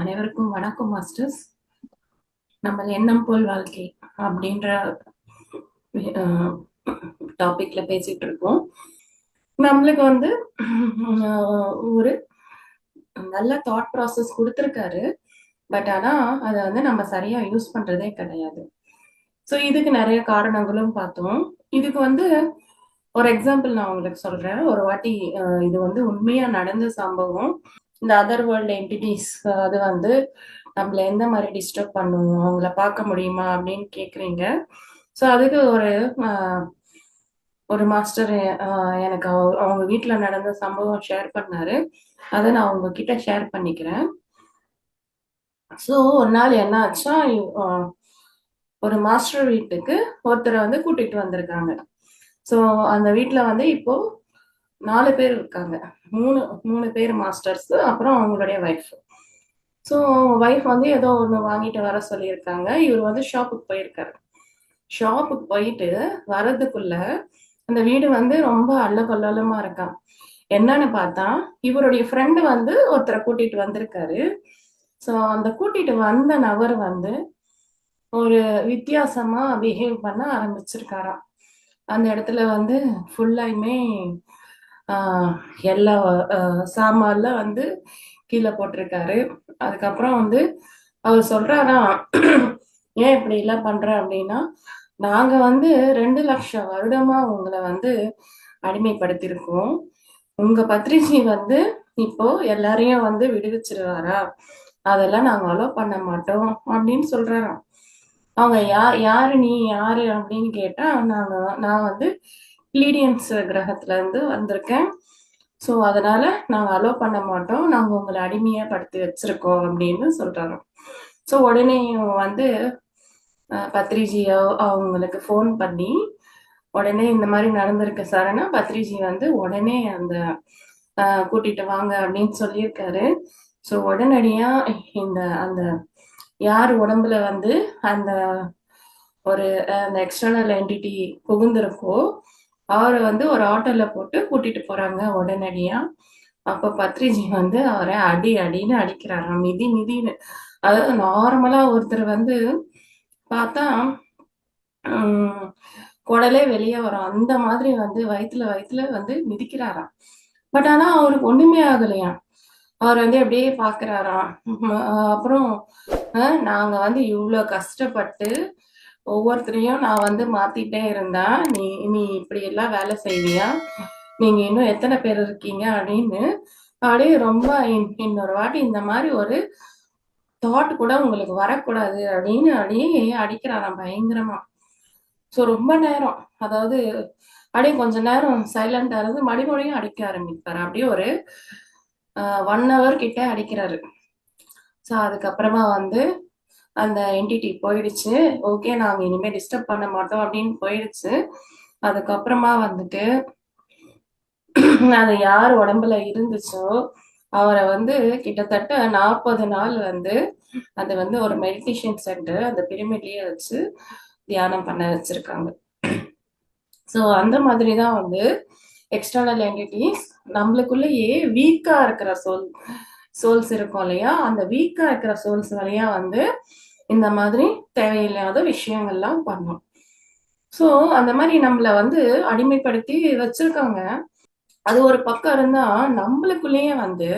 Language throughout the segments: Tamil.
அனைவருக்கும் வணக்கம் மாஸ்டர்ஸ். நம்ம எண்ணம் போல் வாழ்க்கை அப்படின்ற டாபிக்ல பேசிட்டு இருக்கோம். நம்மளுக்கு வந்து ஒரு நல்ல தாட் ப்ராசஸ் கொடுத்துருக்காரு. பட் ஆனா அதை வந்து நம்ம சரியா யூஸ் பண்றதே கிடையாது. ஸோ இதுக்கு நிறைய காரணங்களும் பார்த்தோம். இதுக்கு வந்து ஒரு எக்ஸாம்பிள் நான் உங்களுக்கு சொல்றேன். ஒரு வாட்டி இது வந்து உண்மையா நடந்த சம்பவம். இந்த அதர் வேர்ல்டு என்டிட்டிஸ் அது வந்து நம்மள எந்த மாதிரி டிஸ்டர்ப் பண்ணுவோம் அவங்கள பார்க்க முடியுமா? அப்படின்னு கேக்குறீங்க. ஸோ அதுக்கு ஒரு ஒரு மாஸ்டர் எனக்கு அவங்க வீட்டில் நடந்த சம்பவம் ஷேர் பண்ணாரு. அதை நான் உங்ககிட்ட ஷேர் பண்ணிக்கிறேன். ஸோ ஒரு நாள் என்ன ஆச்சா ஒரு மாஸ்டர் வீட்டுக்கு ஒருத்தரை வந்து கூட்டிகிட்டு வந்திருக்காங்க. ஸோ அந்த வீட்டில் வந்து இப்போ நாலு பேர் இருக்காங்க. மூணு மூணு பேர் மாஸ்டர்ஸ் அப்புறம் அவங்களுடைய ஒய்ஃப் ஸோ ஒய்ஃப் வந்து ஏதோ ஒன்று வாங்கிட்டு வர சொல்லியிருக்காங்க. இவர் வந்து ஷாப்புக்கு போயிருக்காரு. ஷாப்புக்கு போயிட்டு வர்றதுக்குள்ள அந்த வீடு வந்து ரொம்ப அல்லகொல்லமா இருக்கான் என்னன்னு பார்த்தா இவருடைய ஃப்ரெண்டு வந்து ஒருத்தரை கூட்டிட்டு வந்திருக்காரு. ஸோ அந்த கூட்டிட்டு வந்த நபர் வந்து ஒரு வித்தியாசமா பிஹேவ் பண்ண ஆரம்பிச்சிருக்காராம். அந்த இடத்துல வந்து ஃபுல்லாயுமே எல்லா சாமான்லாம் வந்து கீழே போட்டிருக்காரு. அதுக்கப்புறம் வந்து அவர் சொல்றாரா ஏன் இப்படி எல்லாம் பண்ற அப்படின்னா நாங்க வந்து ரெண்டு லட்சம் வருடமா உங்களை வந்து அடிமைப்படுத்தியிருக்கோம். உங்க பத்ரிஜி வந்து இப்போ எல்லாரையும் வந்து விடுவிச்சிருவாரா? அதெல்லாம் நாங்க அலோவ் பண்ண மாட்டோம் அப்படின்னு சொல்றாராம். அவங்க யா யாரு நீ யாரு அப்படின்னு கேட்டா நாங்க நான் வந்து பிளீடியன்ஸ் கிரகத்துல இருந்து வந்திருக்கேன். ஸோ அதனால நாங்கள் அலோவ் பண்ண மாட்டோம். நாங்கள் உங்களை அடிமையா படுத்தி வச்சிருக்கோம் அப்படின்னு சொல்றாங்க. ஸோ உடனே இவங்க வந்து பத்ரிஜியோ அவங்களுக்கு ஃபோன் பண்ணி உடனே இந்த மாதிரி நடந்திருக்கு சார்னா பத்ரிஜி வந்து உடனே அந்த கூட்டிட்டு வாங்க அப்படின்னு சொல்லியிருக்காரு. ஸோ உடனடியா இந்த அந்த யார் உடம்புல வந்து அந்த ஒரு அந்த எக்ஸ்டர்னல் என்டிட்டி புகுந்திருக்கோ அவரை வந்து ஒரு ஆட்டோல போட்டு கூட்டிட்டு போறாங்க உடனடியா. அப்ப பத்ரிஜி வந்து அவரை அடி அடின்னு அடிக்கிறாராம். மிதி மிதின்னு. அதாவது நார்மலா ஒருத்தர் வந்து பார்த்தா குடலே வெளியே வரும். அந்த மாதிரி வந்து வயித்துல வயித்துல வந்து மிதிக்கிறாராம். பட் ஆனா அவருக்கு ஒண்ணுமே ஆகலையாம். அவர் வந்து அப்படியே பாக்குறாராம் அப்புறம் நாங்க வந்து இவ்வளோ கஷ்டப்பட்டு ஒவ்வொருத்தரையும் நான் வந்து மாத்திட்டே இருந்தா நீ நீ இப்படி எல்லாம் வேலை செய்வியா? நீங்க இன்னும் எத்தனை பேர் இருக்கீங்க அப்படின்னு அப்படியே ரொம்ப இன்னொரு வாட்டி இந்த மாதிரி ஒரு தாட் கூட உங்களுக்கு வரக்கூடாது அப்படின்னு அப்படியே அடிக்கிறாராம் பயங்கரமா. ஸோ ரொம்ப நேரம் அதாவது அப்படியே கொஞ்ச நேரம் சைலண்டா இருந்து மறுபடியும் அடிக்க ஆரம்பிப்பார். அப்படியே ஒரு ஒன் ஹவர் கிட்ட அடிக்கிறாரு. ஸோ அதுக்கப்புறமா வந்து அந்த என்டிட்டி போயிடுச்சு. ஓகே நாங்கள் இனிமேல் டிஸ்டர்ப் பண்ண மாட்டோம் அப்படின்னு போயிடுச்சு. அதுக்கப்புறமா வந்துட்டு அது யார் உடம்புல இருந்துச்சோ அவரை வந்து கிட்டத்தட்ட நாற்பது நாள் வந்து அது வந்து ஒரு மெடிடேஷன் சென்டர் அந்த பிரிமிட்லயே வச்சு தியானம் பண்ண வச்சிருக்காங்க. ஸோ அந்த மாதிரி தான் வந்து எக்ஸ்டர்னல் என்டிட்டிஸ் நம்மளுக்குள்ளேயே வீக்கா இருக்கிற சோல் சோல்ஸ் இருக்கும் இல்லையா? அந்த வீக்கா இருக்கிற சோல்ஸ் வழியா வந்து இந்த மாதிரி தேவையில்லாத விஷயங்கள்லாம் பண்ணும். ஸோ அந்த மாதிரி நம்மள வந்து அடிமைப்படுத்தி வச்சிருக்காங்க அது ஒரு பக்கம் இருந்தா நம்மளுக்குள்ளேயே வந்து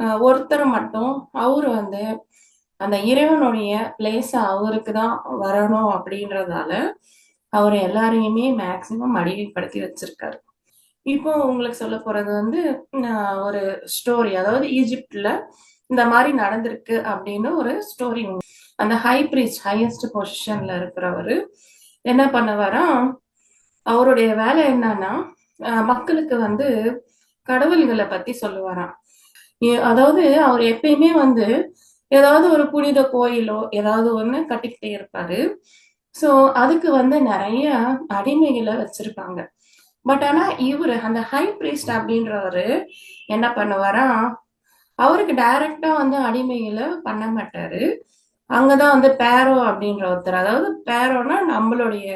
அஹ், ஒருத்தர் மட்டும் அவர் வந்து அந்த இறைவனுடைய பிளேஸ் அவருக்கு தான் வரணும் அப்படின்றதால அவர் எல்லாரையுமே மேக்சிமம் அடிமைப்படுத்தி வச்சிருக்காரு. இப்போ உங்களுக்கு சொல்ல போறது வந்து ஒரு ஸ்டோரி அதாவது ஈஜிப்ட்ல இந்த மாதிரி நடந்திருக்கு அப்படின்னு ஒரு ஸ்டோரி அந்த ஹை பிரீஸ்ட் ஹையஸ்ட் பொசிஷன்ல இருக்கிறவரு என்ன பண்ணுவாரா அவருடைய வேலை என்னன்னா மக்களுக்கு வந்து கடவுள்களை பத்தி சொல்லுவாராம் அதாவது அவர் எப்பயுமே வந்து ஏதாவது ஒரு புனித கோயிலோ ஏதாவது ஒண்ணு கட்டிக்கிட்டே இருப்பாரு. சோ அதுக்கு வந்து நிறைய அடிமைகளை வச்சிருப்பாங்க. பட் ஆனா இவரு அந்த ஹை பிரீஸ்ட் அப்படின்றவரு என்ன பண்ணுவாராம் அவருக்கு டைரக்டா வந்து அடிமைகளை பண்ண மாட்டாரு. அங்கதான் வந்து பேரோ அப்படின்ற ஒருத்தர் அதாவது பேரோனா நம்மளுடைய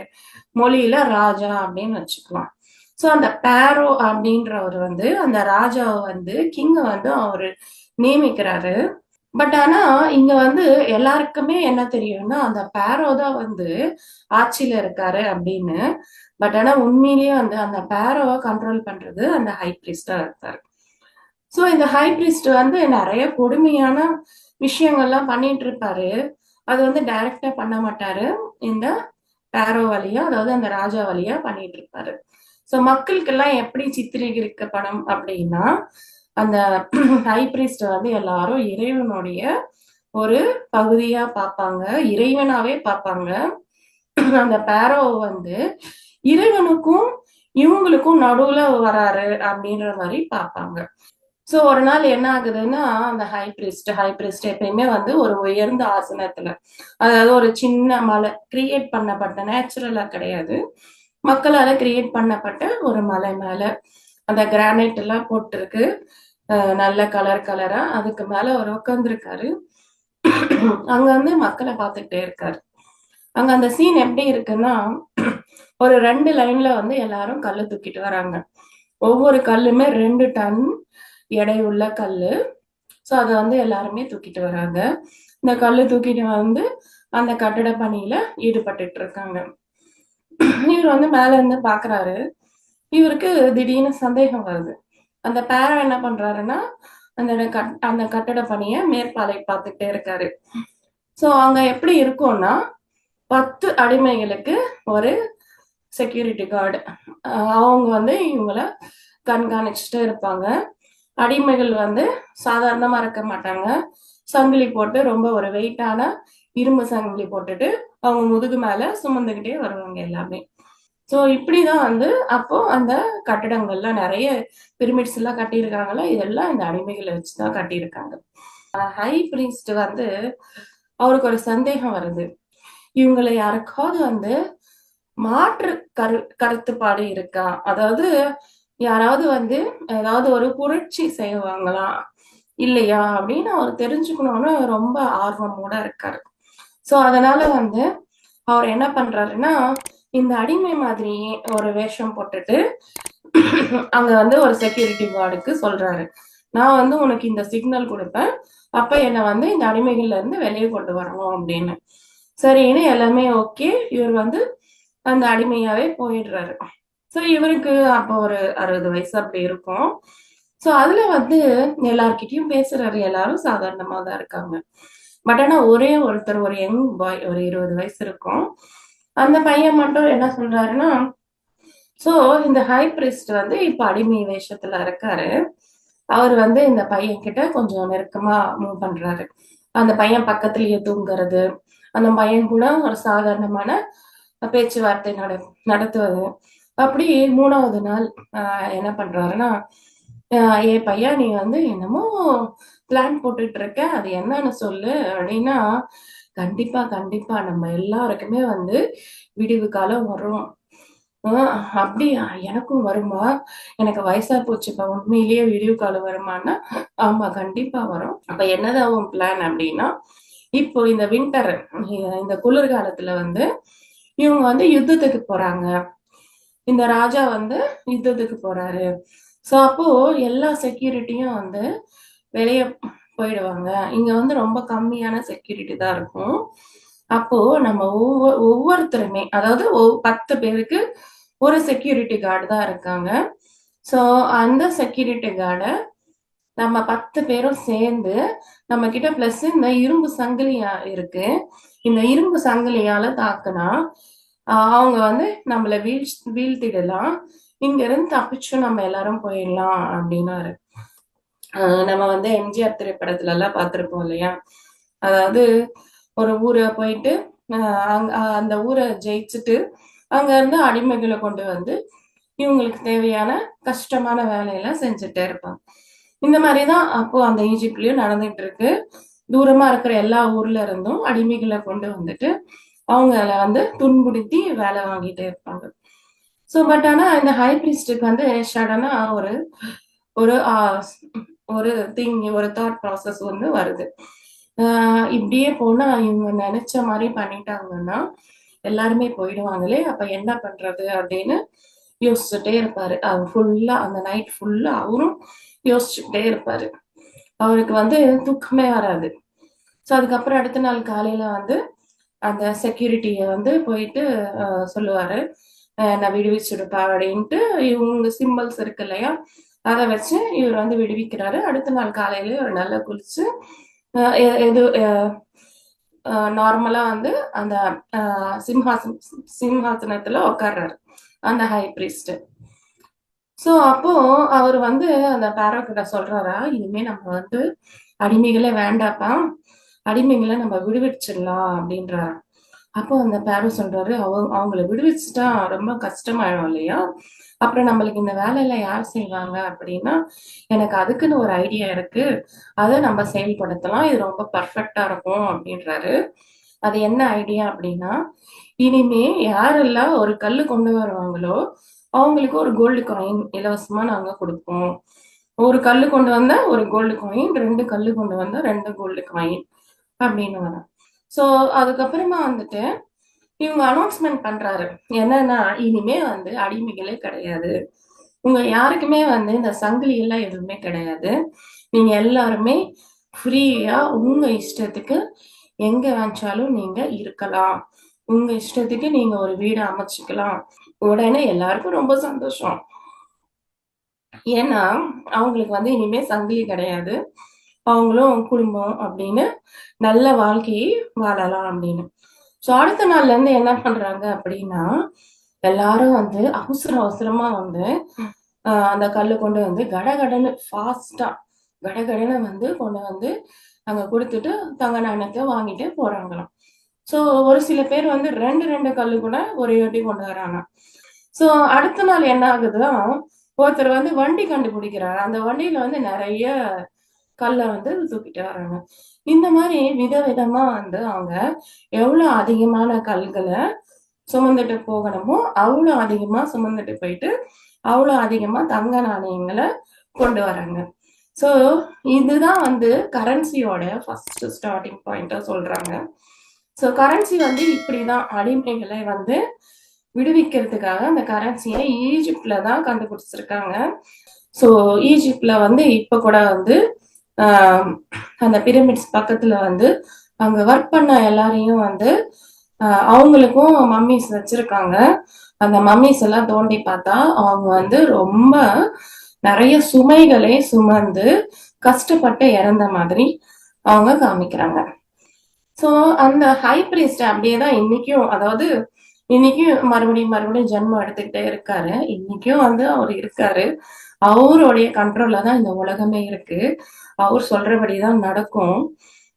மொழியில ராஜா அப்படின்னு வச்சுக்கலாம். ஸோ அந்த பேரோ அப்படின்றவர் வந்து அந்த ராஜாவை வந்து கிங்க வந்து அவரு நியமிக்கிறாரு. பட் ஆனா இங்க வந்து எல்லாருக்குமே என்ன தெரியும்னா அந்த பேரோ தான் வந்து ஆட்சியில இருக்காரு அப்படின்னு. பட் ஆனா உண்மையிலேயே வந்து அந்த பேரோவை கண்ட்ரோல் பண்றது அந்த ஹை பிரிஸ்டா இருக்காரு. ஸோ இந்த ஹை பிரிஸ்ட் வந்து நிறைய கொடுமையான விஷயங்கள்லாம் பண்ணிட்டு இருப்பாரு. அது வந்து டைரக்டா பண்ண மாட்டாரு. இந்த பேரோ வழியா அதாவது அந்த ராஜா வழியா பண்ணிட்டு இருப்பாரு. ஸோ மக்களுக்கெல்லாம் எப்படி சித்திரீகரிக்கப்படும் அப்படின்னா அந்த ஹை பிரிஸ்ட் வந்து எல்லாரும் இறைவனுடைய ஒரு பகுதியா பார்ப்பாங்க. இறைவனாவே பார்ப்பாங்க. அந்த பேரோ வந்து இறைவனுக்கும் இவங்களுக்கும் நடுவுல வராரு அப்படின்ற மாதிரி பார்ப்பாங்க. சோ ஒரு நாள் என்ன ஆகுதுன்னா அந்த ஹை பிரிஸ்ட் ஹை பிரிஸ்ட் எப்பயுமே வந்து ஒரு உயர்ந்த ஆசனத்துல அதாவது ஒரு சின்ன மலை கிரியேட் பண்ணப்பட்ட நேச்சுரலா கிடையாது. மக்களால கிரியேட் பண்ணப்பட்ட ஒரு மலை மேல. அந்த கிரானைட் எல்லாம் போட்டிருக்கு. நல்ல கலர் கலரா அதுக்கு மேல அவர் உட்காந்துருக்காரு அங்க வந்து மக்களை பார்த்துக்கிட்டே இருக்காரு. அங்க அந்த சீன் எப்படி இருக்குன்னா ஒரு ரெண்டு லைன்ல வந்து எல்லாரும் கல்லு தூக்கிட்டு வராங்க. ஒவ்வொரு கல்லுமே ரெண்டு டன் எடை உள்ள கல்லு. ஸோ அதை வந்து எல்லாருமே தூக்கிட்டு வராங்க. இந்த கல்லு தூக்கிட்டு வந்து அந்த கட்டட பணியில ஈடுபட்டுட்டு இருக்காங்க. இவர் வந்து மேல இருந்து பாக்குறாரு. இவருக்கு திடீர்னு சந்தேகம் வருது. அந்த பேரன் என்ன பண்றாருன்னா அந்த கட்- அந்த கட்டட பணியை மேற்பாலை பார்த்துட்டே இருக்காரு. ஸோ அங்க எப்படி இருக்கும்னா பத்து அடிமைகளுக்கு ஒரு செக்யூரிட்டி கார்டு அவங்க வந்து இவங்கள கண்காணிச்சுட்டு இருப்பாங்க. அடிமைகள் வந்து சாதாரணமா இருக்க மாட்டாங்க. சங்கிலி போட்டு ரொம்ப ஒரு வெயிட்டான இரும்பு சங்கிலி போட்டுட்டு அவங்க முதுகு மேல சுமந்துக்கிட்டே வருவாங்க எல்லாமே. ஸோ இப்படிதான் வந்து அப்போ அந்த கட்டிடங்கள்லாம் நிறைய பிரிமிட்ஸ் எல்லாம் கட்டியிருக்காங்கல்ல இதெல்லாம் இந்த அடிமைகளை வச்சுதான் கட்டியிருக்காங்க. ஹை பிரீஸ்ட் வந்து அவருக்கு ஒரு சந்தேகம் வருது. இவங்களை யாருக்காவது வந்து மாற்று கரு கருத்துப்பாடு இருக்கா? அதாவது யாராவது வந்து ஏதாவது ஒரு புரட்சி செய்வாங்களா? இல்லையா? அப்படின்னு அவர் தெரிஞ்சுக்கணும்னு ரொம்ப ஆர்வமோட இருக்காரு. சோ அதனால வந்து அவர் என்ன பண்றாருன்னா இந்த அடிமை மாதிரி ஒரு வேஷம் போட்டுட்டு அங்க வந்து ஒரு செக்யூரிட்டி கார்டுக்கு சொல்றாரு. நான் வந்து உனக்கு இந்த சிக்னல் கொடுப்பேன். அப்ப என்ன வந்து இந்த அடிமைகள்ல இருந்து வெளியே கொண்டு வரணும் அப்படின்னு. சரின்னு எல்லாமே ஓகே இவர் வந்து அந்த அடிமையாவே போயிடுறாரு. ஸோ இவருக்கு அப்போ ஒரு அறுபது வயசு அப்படி இருக்கும். ஸோ அதுல வந்து எல்லார்கிட்டயும் பேசுறாரு. எல்லாரும் சாதாரணமா தான் இருக்காங்க. பட் ஆனா ஒரே ஒருத்தர் ஒரு யங் பாய் ஒரு இருபது வயசு இருக்கும். அந்த பையன் மட்டும் என்ன சொல்றாருன்னா சோ இந்த ஹை பிரிஸ்ட் வந்து இப்ப அடிமை வேஷத்துல இருக்காரு. அவர் வந்து இந்த பையன் கிட்ட கொஞ்சம் நெருக்கமா மூவ் பண்றாரு. அந்த பையன் பக்கத்துலயே தூங்குறது அந்த பையன் கூட ஒரு சாதாரணமான பேச்சுவார்த்தை நட நடத்துவது. அப்படி மூணாவது நாள் என்ன பண்றாருன்னா ஏ பையன் நீ வந்து என்னமோ பிளான் போட்டுட்டு இருக்க. அது என்னன்னு சொல்லு. அப்படின்னா கண்டிப்பா கண்டிப்பா. நம்ம எல்லாருக்குமே வந்து விடிவு காலம் வரும். ஆஹ் அப்படியா எனக்கும் வருமா எனக்கு வயசா போச்சுப்பா. உண்மையிலேயே விடிவு காலம் வருமானா? ஆமா கண்டிப்பா வரும். அப்ப என்னதான் உன் பிளான் அப்படின்னா இப்போ இந்த வின்டர் இந்த குளிர்காலத்துல வந்து இவங்க வந்து யுத்தத்துக்கு போறாங்க. இந்த ராஜா வந்து யுத்தத்துக்கு போறாரு. சோ அப்போ எல்லா செக்யூரிட்டியும் வந்து வெளிய போயிடுவாங்க. இங்க வந்து ரொம்ப கம்மியான செக்யூரிட்டி தான் இருக்கும். அப்போ நம்ம ஒவ்வொரு ஒவ்வொருத்தருமே அதாவது பத்து பேருக்கு ஒரு செக்யூரிட்டி கார்டு தான் இருக்காங்க. ஸோ அந்த செக்யூரிட்டி கார்டை நம்ம பத்து பேரும் சேர்ந்து நம்ம கிட்ட பிளஸ் இந்த இரும்பு சங்கிலியா இருக்கு. இந்த இரும்பு சங்கிலியால தாக்குனா அவங்க வந்து நம்மள வீழ் வீழ்த்திடலாம். இங்க இருந்து தப்பிச்சும் நம்ம எல்லாரும் போயிடலாம் அப்படின்னா இருக்கு. நம்ம வந்து எம்ஜிஆர் திரைப்படத்துல எல்லாம் பார்த்திருப்போம் இல்லையா? அதாவது ஒரு ஊரை போயிட்டு அந்த ஊரை ஜெயிச்சுட்டு அங்க இருந்து அடிமைகளை கொண்டு வந்து இவங்களுக்கு தேவையான கஷ்டமான வேலையெல்லாம் செஞ்சுட்டே இருப்பாங்க. இந்த மாதிரிதான் அப்போ அந்த ஈஜிப்ட்லயும் நடந்துட்டு இருக்கு தூரமா இருக்கிற எல்லா ஊர்ல இருந்தும் அடிமைகளை கொண்டு வந்துட்டு அவங்கள வந்து துன்புறுத்தி வேலை வாங்கிட்டே இருப்பாங்க. ஸோ பட் ஆனா இந்த ஹை பிரிஸ்டுக்கு வந்து சடனா ஒரு ஒரு ஒரு திங் ஒரு தாட் ப்ராசஸ் வந்து வருது. ஆஹ் இப்படியே போனா இவங்க நினைச்ச மாதிரி பண்ணிட்டாங்கன்னா எல்லாருமே போயிடுவாங்களே அப்ப என்ன பண்றது அப்படின்னு யோசிச்சுட்டே இருப்பாரு. அவர் ஃபுல்லா அந்த நைட் ஃபுல்லா அவரும் யோசிச்சுட்டே இருப்பாரு. அவருக்கு வந்து தூக்கமே வராது. ஸோ அதுக்கப்புறம் அடுத்த நாள் காலையில வந்து அந்த செக்யூரிட்டியை வந்து போயிட்டு சொல்லுவாரு அஹ், நான் விடுவிச்சுடுப்பா அப்படின்ட்டு இவங்க சிம்பிள்ஸ் இருக்கு இல்லையா அதை வச்சு இவர் வந்து விடுவிக்கிறாரு. அடுத்த நாள் காலையில இவர் நல்லா குளிச்சு எது நார்மலா வந்து அந்த சிம்ஹாசன் சிம்ஹாசனத்துல உட்கார்றாரு அந்த ஹை priest. சோ அப்போ அவர் வந்து அந்த பேரோ கிட்ட சொல்றாரா இனிமே நம்ம வந்து அடிமைகளே வேண்டாப்பா. அடிமைகளை நம்ம விடுவிச்சிடலாம் அப்படின்றாரு. அப்போ அந்த பேரோ சொல்றாரு அவங்க அவங்கள விடுவிச்சுட்டா ரொம்ப கஷ்டமாயிடும் இல்லையா? அப்புறம் நம்மளுக்கு இந்த வேலையில யார் செய்வாங்க அப்படின்னா எனக்கு அதுக்குன்னு ஒரு ஐடியா இருக்கு. அதை நம்ம செயல்படுத்தலாம். இது ரொம்ப பர்ஃபெக்டா இருக்கும் அப்படின்றாரு. அது என்ன ஐடியா அப்படின்னா இனிமே யாரெல்லாம் ஒரு கல் கொண்டு வருவாங்களோ அவங்களுக்கு ஒரு கோல்டு காயின் இலவசமா நாங்க கொடுப்போம். ஒரு கல் கொண்டு வந்தா ஒரு கோல்டு காயின் ரெண்டு கல் கொண்டு வந்தா ரெண்டு கோல்டு காயின் அப்படின்னு வரும். ஸோ அதுக்கப்புறமா வந்துட்டு இவங்க அனௌன்ஸ்மெண்ட் பண்றாரு. என்னன்னா இனிமே வந்து அடிமைகளே கிடையாது. உங்க யாருக்குமே வந்து இந்த சங்கிலி எல்லாம் எதுவுமே கிடையாது. நீங்க எல்லாருமே ஃப்ரீயா உங்க இஷ்டத்துக்கு எங்க வச்சாலும் நீங்க இருக்கலாம். உங்க இஷ்டத்துக்கு நீங்க ஒரு வீடு அமைச்சுக்கலாம். உடனே எல்லாருக்கும் ரொம்ப சந்தோஷம். ஏன்னா அவங்களுக்கு வந்து இனிமே சங்கிலி கிடையாது. அவங்களும் குடும்பம் அப்படின்னு நல்ல வாழ்க்கையை வாழலாம் அப்படின்னு. ஸோ அடுத்த நாள்ல இருந்து என்ன பண்றாங்க அப்படின்னா எல்லாரும் வந்து அவசர அவசரமா வந்து அந்த கல்லு கொண்டு வந்து கடகடன்னு ஃபாஸ்டா கடகடன்னு வந்து கொண்டு வந்து அங்க கொடுத்துட்டு தங்க நாணயத்தை வாங்கிட்டு போறாங்களாம். ஸோ ஒரு சில பேர் வந்து ரெண்டு ரெண்டு கல்லு கூட ஒரே வாட்டி கொண்டு வராங்க. ஸோ அடுத்த நாள் என்ன ஆகுதுன்னா ஒருத்தர் வந்து வண்டி கண்டுபிடிக்கிறாரு. அந்த வண்டியில வந்து நிறைய கல்லை வந்து தூக்கிட்டு வராங்க இந்த மாதிரி விதவிதமா வந்து அவங்க எவ்வளவு அதிகமான கல்களை சுமந்துட்டு போகணுமோ அவ்வளோ அதிகமா சுமந்துட்டு போயிட்டு அவ்வளோ அதிகமா தங்க நாணயங்களை கொண்டு வராங்க. ஸோ இதுதான் வந்து கரன்சியோட ஃபர்ஸ்ட் ஸ்டார்டிங் பாயிண்டா சொல்றாங்க. ஸோ கரன்சி வந்து இப்படிதான் அடிமைகளை வந்து விடுவிக்கிறதுக்காக அந்த கரன்சியை ஈஜிப்ட்ல தான் கண்டுபிடிச்சிருக்காங்க. ஸோ ஈஜிப்ட்ல வந்து இப்போ கூட வந்து அந்த பிரமிட்ஸ் பக்கத்துல வந்து அங்க ஒர்க் பண்ண எல்லாரையும் வந்து அவங்களுக்கும் மம்மிஸ் வச்சிருக்காங்க. அந்த மம்மிஸ் எல்லாம் தோண்டி பார்த்தா அவங்க வந்து ரொம்ப நிறைய சுமைகளை சுமந்து கஷ்டப்பட்டு இறந்த மாதிரி அவங்க காமிக்கிறாங்க. ஸோ அந்த ஹை பிரீஸ்ட் அப்படியே தான் இன்னைக்கும் அதாவது இன்னைக்கும் மறுபடியும் மறுபடியும் ஜென்மம் எடுத்துக்கிட்டே இருக்காரு. இன்னைக்கும் வந்து அவர் இருக்காரு. அவருடைய கண்ட்ரோல்ல தான் இந்த உலகமே இருக்கு. அவர் சொல்றபடி தான் நடக்கும்.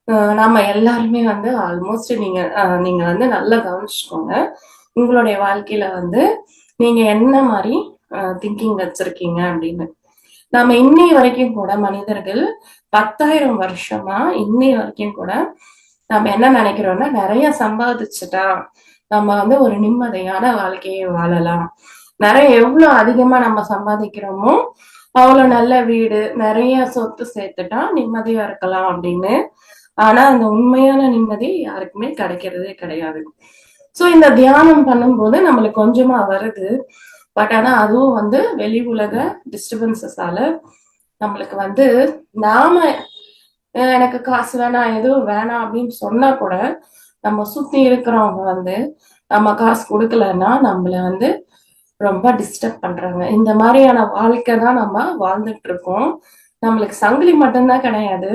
அஹ் நாம எல்லாருமே வந்து ஆல்மோஸ்ட் நீங்க அஹ் நீங்க வந்து நல்லா கவனிச்சுக்கோங்க. உங்களுடைய வாழ்க்கையில வந்து நீங்க என்ன மாதிரி திங்கிங் வச்சிருக்கீங்க அப்படின்னு. நாம இன்னை வரைக்கும் கூட மனிதர்கள் பத்தாயிரம் வருஷமா இன்னை வரைக்கும் கூட நம்ம என்ன நினைக்கிறோம்னா நிறைய சம்பாதிச்சுட்டா நம்ம வந்து ஒரு நிம்மதியான வாழ்க்கையை வாழலாம். நிறைய எவ்வளவு அதிகமா நம்ம சம்பாதிக்கிறோமோ அவ்வளவு நல்ல வீடு நிறைய சொத்து சேர்த்துட்டா நிம்மதியா இருக்கலாம் அப்படின்னு. ஆனா அந்த உண்மையான நிம்மதி யாருக்குமே கிடைக்கிறதே கிடையாது. சோ இந்த தியானம் பண்ணும்போது நம்மளுக்கு கொஞ்சமா வருது. பட் ஆனா அதுவும் வந்து வெளி உலக டிஸ்டர்பன்சஸால நம்மளுக்கு வந்து நாம எனக்கு காசு வேணாம் எதுவும் வேணாம் அப்படின்னு சொன்னா கூட நம்ம சுத்தி இருக்கிறவங்க வந்து நம்ம காசு கொடுக்கலன்னா நம்மள வந்து ரொம்ப டிஸ்டர்ப் பண்றாங்க. இந்த மாதிரியான வாழ்க்கை தான் நம்ம வாழ்ந்துட்டு இருக்கோம். நம்மளுக்கு சங்கிலி மட்டும்தான் கிடையாது.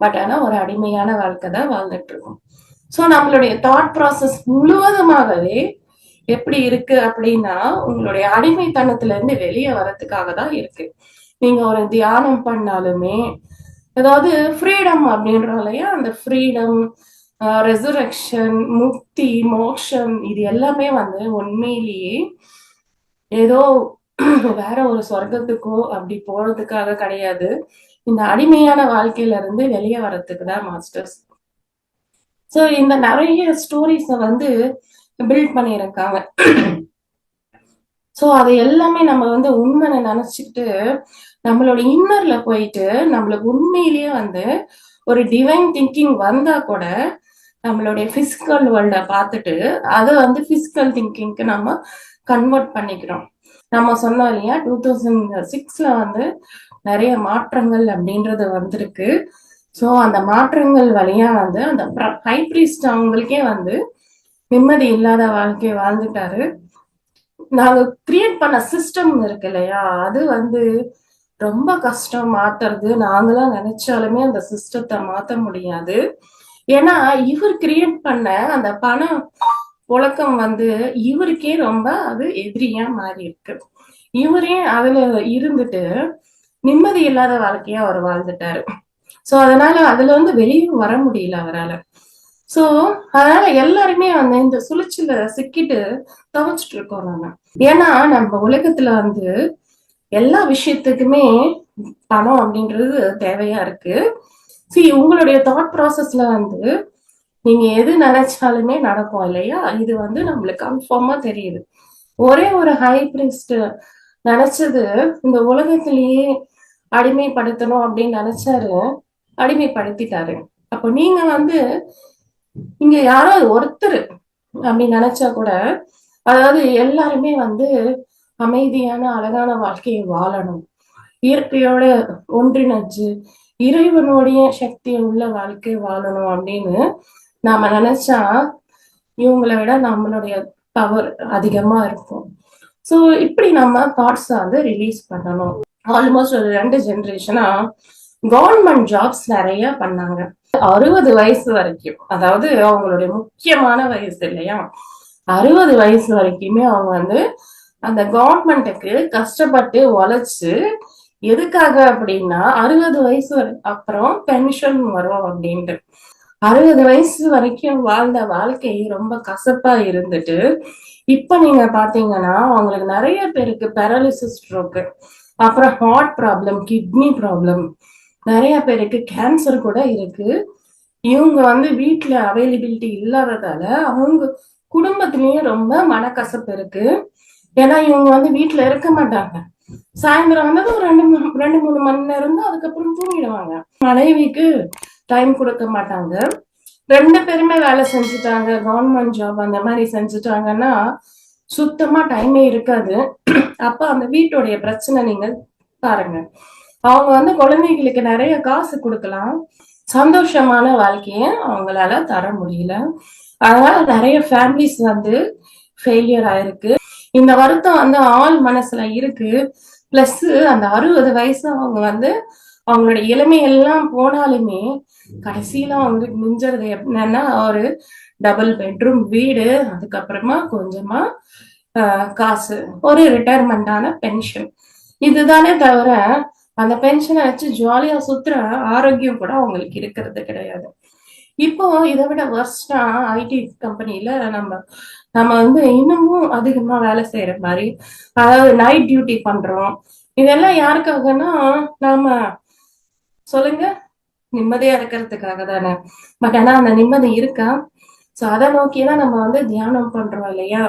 பட் ஆனா ஒரு அடிமையான வாழ்க்கை தான் வாழ்ந்துட்டு இருக்கோம். ஸோ நம்மளுடைய தாட் ப்ராசஸ் முழுவதுமாகவே எப்படி இருக்கு அப்படின்னா உங்களுடைய அடிமைத்தனத்துல இருந்து வெளியே வர்றதுக்காக தான் இருக்கு. நீங்க ஒரு தியானம் பண்ணாலுமே அதாவது ஃப்ரீடம் அப்படின்றோம் இல்லையா? அந்த ஃப்ரீடம் ரெசரக்ஷன் முக்தி மோக்ஷம் இது எல்லாமே வந்து உண்மையிலேயே ஏதோ வேற ஒரு சொர்க்கத்துக்கோ அப்படி போறதுக்காக கிடையாது. இந்த அடிமையான வாழ்க்கையில இருந்து வெளியே வர்றதுக்கு தான் மாஸ்டர்ஸ் ஸோ இந்த நிறைய ஸ்டோரிஸை வந்து பில்ட் பண்ணியிருக்காங்க. ஸோ அது எல்லாமே நம்ம வந்து உண்மையை நினைச்சிட்டு நம்மளோட இன்னர்ல போயிட்டு நம்மளுக்கு உண்மையிலேயே வந்து ஒரு டிவைன் திங்கிங் வந்தா கூட நம்மளுடைய பிசிக்கல் வேர்ல்ட பார்த்துட்டு அதை வந்து பிசிக்கல் திங்கிங்க்கு நம்ம கன்வெர்ட் பண்ணிக்கிறோம். நம்ம சொன்னோம் இல்லையா டூ தௌசண்ட் சிக்ஸ்ல வந்து நிறைய மாற்றங்கள் அப்படின்றது வந்திருக்கு. ஸோ அந்த மாற்றங்கள் வழியா வந்து அந்த ஹைப்ரிஸ்ட் அவங்களுக்கே வந்து நிம்மதி இல்லாத வாழ்க்கையை வாழ்ந்துட்டாரு. நாங்க கிரியேட் பண்ண சிஸ்டம் இருக்கு இல்லையா அது வந்து ரொம்ப கஷ்டம் மாத்துறது. நாங்களாம் நினைச்சாலுமே அந்த சிஸ்டத்தை மாத்த முடியாது. ஏன்னா இவர் கிரியேட் பண்ண அந்த பணம் புழக்கம் வந்து இவருக்கே ரொம்ப அது எதிரியா மாறி இருக்கு. இவரே அதுல இருந்துட்டு நிம்மதி இல்லாத வாழ்க்கையா அவர் வாழ்ந்துட்டாரு. சோ அதனால அதுல வந்து வெளியும் வர முடியல அவரால். சோ அதனால எல்லாருமே வந்து இந்த சுழற்சியில சிக்கிட்டு தவிச்சிட்டு இருக்கோம் நாங்க ஏன்னா நம்ம உலகத்துல வந்து எல்லா விஷயத்துக்குமே பணம் அப்படின்றது தேவையா இருக்கு. சி உங்களுடைய தாட் ப்ராசஸ்ல வந்து நீங்க எது நினைச்சாலுமே நடக்கும் இல்லையா? இது வந்து நம்மளுக்கு கன்ஃபார்மா தெரியுது. ஒரே ஒரு ஹை பிரிஸ்ட் நினைச்சது இந்த உலகத்திலேயே அடிமைப்படுத்தணும் அப்படின்னு நினைச்சாரு அடிமைப்படுத்திட்டாரு. அப்போ நீங்க வந்து இங்க யாராவது ஒருத்தர் அப்படி நினைச்சா கூட அதாவது எல்லாருமே வந்து அமைதியான அழகான வாழ்க்கையை வாழணும். இயற்கையோட ஒன்றிணைச்சு இறைவனுடைய சக்தி உள்ள வாழ்க்கை வாழணும் அப்படின்னு நாம நினைச்சா இவங்களை விட நம்மளுடைய பவர் அதிகமா இருக்கும். ஸோ இப்படி நம்ம தாட்ஸ் வந்து ரிலீஸ் பண்ணணும். ஆல்மோஸ்ட் ஒரு ரெண்டு ஜென்ரேஷனா கவர்மெண்ட் ஜாப்ஸ் நிறைய பண்ணாங்க. அறுபது வயசு வரைக்கும் அதாவது அவங்களுடைய முக்கியமான வயசு இல்லையா? அறுபது வயசு வரைக்குமே அவங்க வந்து அந்த கவர்மெண்ட்டுக்கு கஷ்டப்பட்டு உழைச்சு எதுக்காக அப்படின்னா அறுபது வயசு அப்புறம் பென்ஷன் வரும் அப்படின்ட்டு. அறுபது வயசு வரைக்கும் வாழ்ந்த வாழ்க்கை ரொம்ப கசப்பா இருந்துட்டு இப்ப நீங்க பாத்தீங்கன்னா அவங்களுக்கு நிறைய பேருக்கு பேரலிசிஸ் ஸ்ட்ரோக்கு அப்புறம் ஹார்ட் ப்ராப்ளம் கிட்னி ப்ராப்ளம் நிறைய பேருக்கு கேன்சர் கூட இருக்கு. இவங்க வந்து வீட்டுல அவைலபிலிட்டி இல்லாததால அவங்க குடும்பத்திலயும் ரொம்ப மனக்கசப்பு இருக்கு. ஏன்னா இவங்க வந்து வீட்டுல இருக்க மாட்டாங்க. சாயந்தரம் வந்தது ஒரு ரெண்டு ரெண்டு மூணு மணி நேரம் தான் அதுக்கப்புறம் தூங்கிடுவாங்க. மனைவிக்கு டைம் கொடுக்க மாட்டாங்க. ரெண்டு பேருமே வேலை செஞ்சுட்டாங்க. கவர்மெண்ட் ஜாப் அந்த மாதிரி செஞ்சுட்டாங்கன்னா சுத்தமா டைமே இருக்காது. அப்ப அந்த வீட்டுடைய பிரச்சனை நீங்க பாருங்க. அவங்க வந்து குழந்தைகளுக்கு நிறைய காசு கொடுக்கலாம். சந்தோஷமான வாழ்க்கைய அவங்களால தர முடியல. அதனால நிறைய ஃபேமிலிஸ் வந்து ஃபெயிலியர் ஆயிருக்கு. இந்த வருத்தம் வந்து ஆள் மனசுல இருக்கு. பிளஸ் அந்த அறுபது வயசு அவங்க வந்து அவங்களோட இளமையெல்லாம் போனாலுமே கடைசியில அவங்களுக்கு மிஞ்சறது என்னன்னா ஒரு டபுள் பெட்ரூம் வீடு அதுக்கப்புறமா கொஞ்சமா காசு ஒரு ரிட்டையர்மெண்டான பென்ஷன் இதுதானே தவிர அந்த பென்ஷனை வச்சு ஜாலியா சுத்துற ஆரோக்கியம் கூட அவங்களுக்கு இருக்கிறது கிடையாது. இப்போ இதை விட வர்ஸ்டா ஐடி கம்பெனில நம்ம நம்ம வந்து இன்னமும் அதிகமா வேலை செய்யற மாதிரி அதாவது நைட் டியூட்டி பண்றோம். இதெல்லாம் யாருக்காகனா நாம சொல்லுங்க. நிம்மதியா இருக்கிறதுக்காக தானே. பட் ஆனா அந்த நிம்மதி இருக்கா? சோ அதை நோக்கிதான் நம்ம வந்து தியானம் பண்றோம் இல்லையா?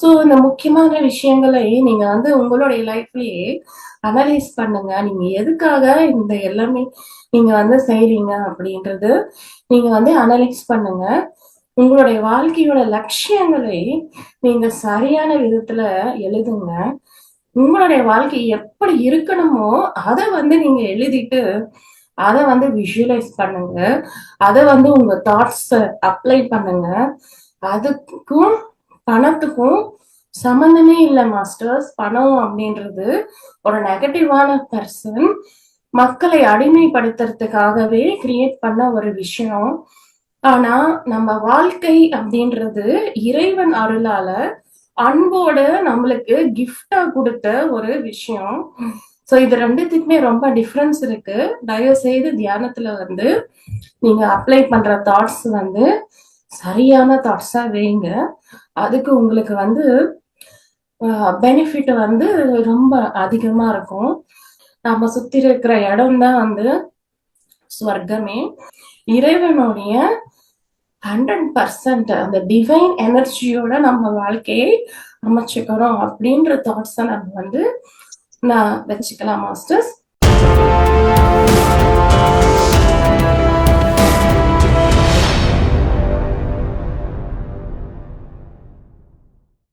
சோ இந்த முக்கியமான விஷயங்களை நீங்க வந்து உங்களுடைய லைஃப்லயே அனலைஸ் பண்ணுங்க. நீங்க எதுக்காக இந்த எல்லாமே நீங்க வந்து செய்றீங்க அப்படின்றது நீங்க வந்து அனலைஸ் பண்ணுங்க. உங்களுடைய வாழ்க்கையோட லட்சியங்களை நீங்க சரியான விதத்துல எழுதுங்க. உங்களுடைய வாழ்க்கை எப்படி இருக்கணுமோ அதை வந்து நீங்க எழுதிட்டு அதை வந்து விஷுவலைஸ் பண்ணுங்க. அதை வந்து உங்க தாட்ஸ் அப்ளை பண்ணுங்க. அதுக்கும் பணத்துக்கும் சம்மந்தமே இல்லை மாஸ்டர்ஸ் பணம் அப்படின்றது ஒரு நெகட்டிவான பர்சன் மக்களை அடிமைப்படுத்துறதுக்காகவே கிரியேட் பண்ண ஒரு விஷயம். ஆனா நம்ம வாழ்க்கை அப்படின்றது இறைவன் அருளால அன்போட நம்மளுக்கு கிஃப்டா கொடுத்த ஒரு விஷயம். சோ இது ரெண்டுத்துக்குமே ரொம்ப டிஃப்ரென்ஸ் இருக்கு. தயவு செய்து தியானத்துல வந்து நீங்க அப்ளை பண்ற தாட்ஸ் வந்து சரியான தாட்ஸா வைங்க. அதுக்கு உங்களுக்கு வந்து பெனிஃபிட் வந்து ரொம்ப அதிகமா இருக்கும். நம்ம சுத்தி இருக்கிற இடம் தான் வந்து ஸ்வர்க்கமே. இறைவனுடைய ஹண்ட்ரட் பர்சன்ட் அந்த டிவைன் எனர்ஜியோட நம்ம வாழ்க்கையை அமைச்சுக்கிறோம் அப்படின்ற தாட்ஸை நம்ம வந்து na, ben çıkılamaz söz.